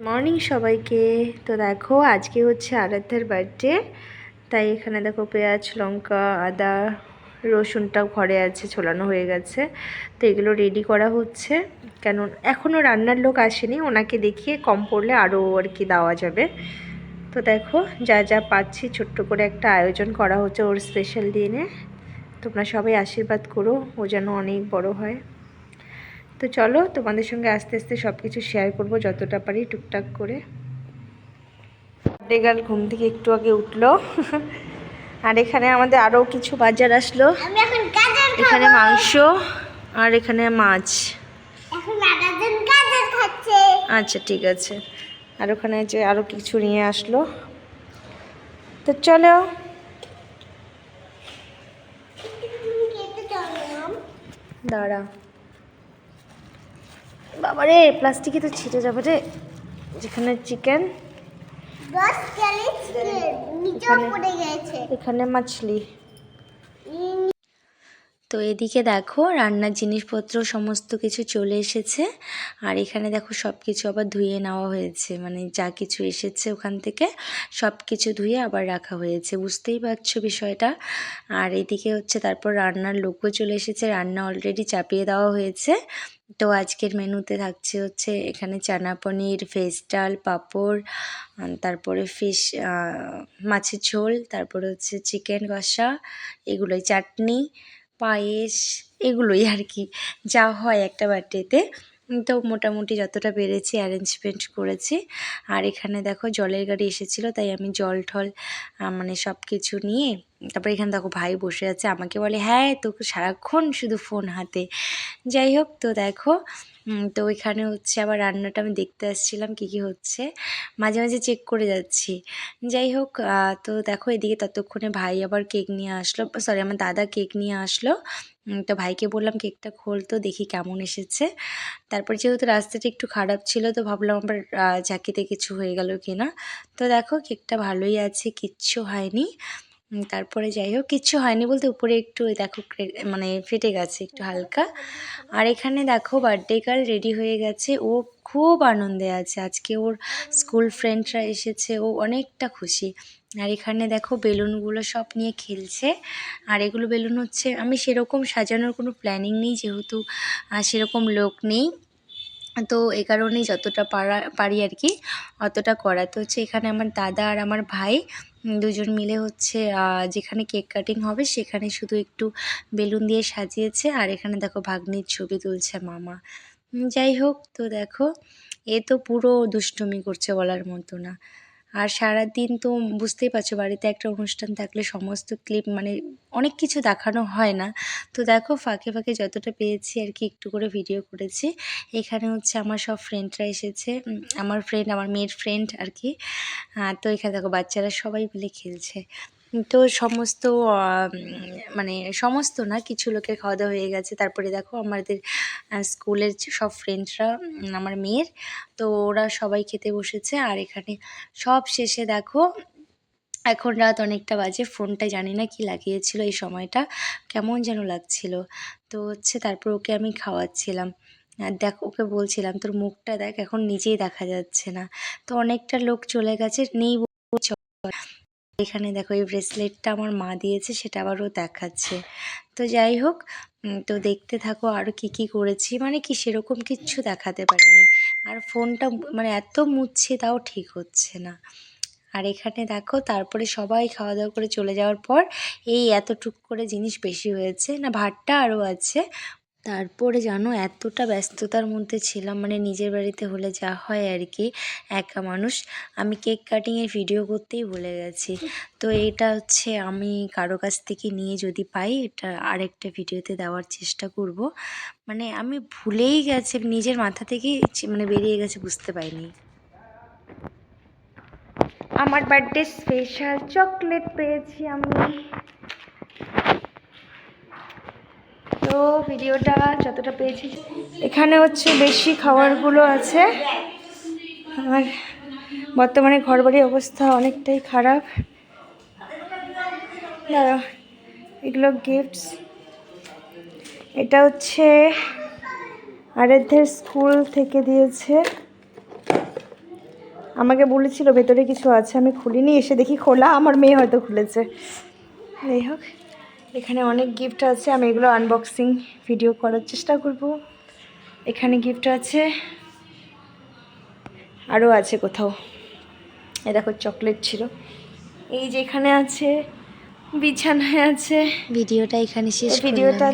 Morning সবাইকে। তো দেখো, আজকে হচ্ছে আরাধ্যার বার্থডে তাই এখানে দেখো পেঁয়াজ, লঙ্কা, আদা, রসুনটাও ঘরে আছে, ছোলানো হয়ে গেছে। তো এগুলো রেডি করা হচ্ছে। কেন এখনও রান্নার লোক আসেনি, ওনাকে দেখিয়ে কম পড়লে আরও আর কি দেওয়া যাবে। তো দেখো, যা যা পাচ্ছি, ছোট্ট করে একটা আয়োজন করা হচ্ছে ওর স্পেশাল দিনে। তোমরা সবাই আশীর্বাদ করো, ও যেন অনেক বড় হয়। তো চলো তোমাদের সঙ্গে আস্তে আস্তে সব কিছু শেয়ার করব যতটা পারি টুকটাক করে। ডেগাল ঘুম থেকে একটু আগে উঠল। আর এখানে আমাদের আরও কিছু বাজার আসলো। এখন মাংস আর এখানে মাছ। আচ্ছা ঠিক আছে। আর ওখানে যে আরও কিছু নিয়ে আসলো। তো চলো। দাঁড়া। বাবা রে প্লাস্টিকে তো ছিটে যাবে রে। যেখানে চিকেন এখানে মাছলি। তো এদিকে দেখো রান্নার জিনিসপত্র সমস্ত কিছু চলে এসেছে। আর এখানে দেখো সব কিছু আবার ধুয়ে নেওয়া হয়েছে। মানে যা কিছু এসেছে ওখান থেকে সব কিছু ধুয়ে আবার রাখা হয়েছে। বুঝতেই পারছ বিষয়টা? আর এদিকে হচ্ছে তারপর রান্নার লোকও চলে এসেছে। রান্না অলরেডি চাপিয়ে দেওয়া হয়েছে। তো আজকের মেনুতে থাকছে হচ্ছে এখানে চানা পনির ভেজ ডাল, পাঁপড় তারপরে ফিশ মাছের ঝোল, তারপরে হচ্ছে চিকেন কষা, এগুলোই চাটনি, পায়েস, এগুলোই আর কি। যা হয় একটা বার্থডেতে তো মোটামুটি যতটা পেরেছি অ্যারেঞ্জমেন্ট করেছি। আর এখানে দেখো জলের গাড়ি এসেছিল, তাই আমি জল ঠল মানে সব কিছু নিয়ে তারপরে এখানে দেখো ভাই বসে আছে, আমাকে বলে হ্যাঁ তোকে সারাক্ষণ শুধু ফোন হাতে। যাই হোক, তো দেখো তো এখানে হচ্ছে আবার রান্নাটা আমি দেখতে আসছিলাম কী কী হচ্ছে। মাঝে মাঝে চেক করে যাচ্ছি। যাই হোক তো দেখো এদিকে ততক্ষণে ভাই আবার কেক নিয়ে আসলো সরি আমার দাদা কেক নিয়ে আসলো। তো ভাইকে বললাম কেকটা খোল তো, দেখি কেমন এসেছে। তারপর যেহেতু রাস্তাটা একটু খারাপ ছিল, তো ভাবলাম আবার ঝাঁকিতে কিছু হয়ে গেল কিনা। তো দেখো কেকটা ভালোই আছে, কিচ্ছু হয়নি। তারপরে যাই হোক, কিচ্ছু হয়নি বলতে উপরে একটু দেখো মানে ফেটে গেছে একটু হালকা। আর এখানে দেখো বার্থডে গার্ল রেডি হয়ে গেছে। ও খুব আনন্দে আছে। আজকে ওর স্কুল ফ্রেন্ডরা এসেছে। ও অনেকটা খুশি। আর এখানে দেখো বেলুনগুলো সব নিয়ে খেলছে। আর এগুলো বেলুন হচ্ছে, আমি সেরকম সাজানোর কোনো প্ল্যানিং নেই যেহেতু সেরকম লোক নেই। তো এই কারণেই যতটা পারা, পারি আর কি, অতটা করা। তো হচ্ছে এখানে আমার দাদা আর আমার ভাই দুজন মিলে হচ্ছে যেখানে কেক কাটিং হবে সেখানে শুধু একটু বেলুন দিয়ে সাজিয়েছে আর এখানে দেখো ভাগ্নির ছবি তুলছে মামা। যাই হোক, তো দেখো, এ তো পুরো দুষ্টুমি করছে বলার মতো না। আর সারাদিন তো বুঝতেই পারছ বাড়িতে একটা অনুষ্ঠান থাকলে সমস্ত ক্লিপ মানে অনেক কিছু দেখানো হয় না। তো দেখো ফাঁকে ফাঁকে যতটা পেয়েছি আর কি একটু করে ভিডিও করেছি। এখানে হচ্ছে আমার সব ফ্রেন্ডরা এসেছে আমার ফ্রেন্ড আমার মেয়ের ফ্রেন্ড আর কি। তো এখানে দেখো বাচ্চারা সবাই মিলে খেলছে। তো সমস্ত মানে সমস্ত না, কিছু লোকের খাওয়া দাওয়া হয়ে গেছে। তারপরে দেখো আমাদের স্কুলের সব ফ্রেন্ডসরা আমার মেয়ের, তো ওরা সবাই খেতে বসেছে। আর এখানে সব শেষে দেখো, এখন রাত অনেকটা বাজে, ফোনটা জানি না কি লাগিয়েছিল এই সময়টা, কেমন যেন লাগছিল। তো হচ্ছে তারপর ওকে আমি খাওয়াচ্ছিলাম। আর দেখ, ওকে বলছিলাম, তোর মুখটা দেখ, এখন নিজেই দেখা যাচ্ছে না। তো অনেকটা লোক চলে গেছে, নেই। এখানে দেখো এই ব্রেসলেটটা আমার মা দিয়েছে, সেটা আবারও দেখাচ্ছে। তো যাই হোক তো দেখতে থাকো আরও কী কী করেছি। মানে কি সেরকম কিচ্ছু দেখাতে পারিনি। আর ফোনটা মানে এত মুছছে, তাও ঠিক হচ্ছে না। আর এখানে দেখো, তারপরে সবাই খাওয়া দাওয়া করে চলে যাওয়ার পর এই এতটুক করে জিনিস বেশি হয়েছে। না, ভাতটা আরও আছে। তারপরে জানো এতটা ব্যস্ততার মধ্যে ছিলাম মানে নিজের বাড়িতে হলে যা হয় আর কি, একা মানুষ। আমি কেক কাটিংয়ের ভিডিও করতেই ভুলে গেছি। তো এটা হচ্ছে আমি কারও কাছ থেকে নিয়ে যদি পাই, এটা আরেকটা ভিডিওতে দেওয়ার চেষ্টা করব। মানে আমি ভুলেই গেছি, নিজের মাথা থেকেই মানে বেরিয়ে গেছে, বুঝতে পারিনি। আমার বার্থডে স্পেশাল চকলেট পেয়েছি আমি তো ভিডিওটা যতটা পেয়েছি। এখানে হচ্ছে বেশি খাবারগুলো আছে। আর বর্তমানে ঘরবাড়ির অবস্থা অনেকটাই খারাপ। দাঁড়া এগুলো গিফটস এটা হচ্ছে আরাধ্যের স্কুল থেকে দিয়েছে। আমাকে বলেছিল, ভেতরে কিছু আছে, আমি খুলিনি, এসে দেখি খোলা, আমার মেয়ে হয়তো খুলেছে। যাই হোক। এখানে অনেক গিফট আছে আমি এগুলো আনবক্সিং ভিডিও করার চেষ্টা করব। এখানে গিফট আছে আরও আছে কোথাও। এ দেখো চকলেট ছিল। এই যে এখানে আছে বিছানায় আছে। ভিডিওটা এখানে শেষ ভিডিওটা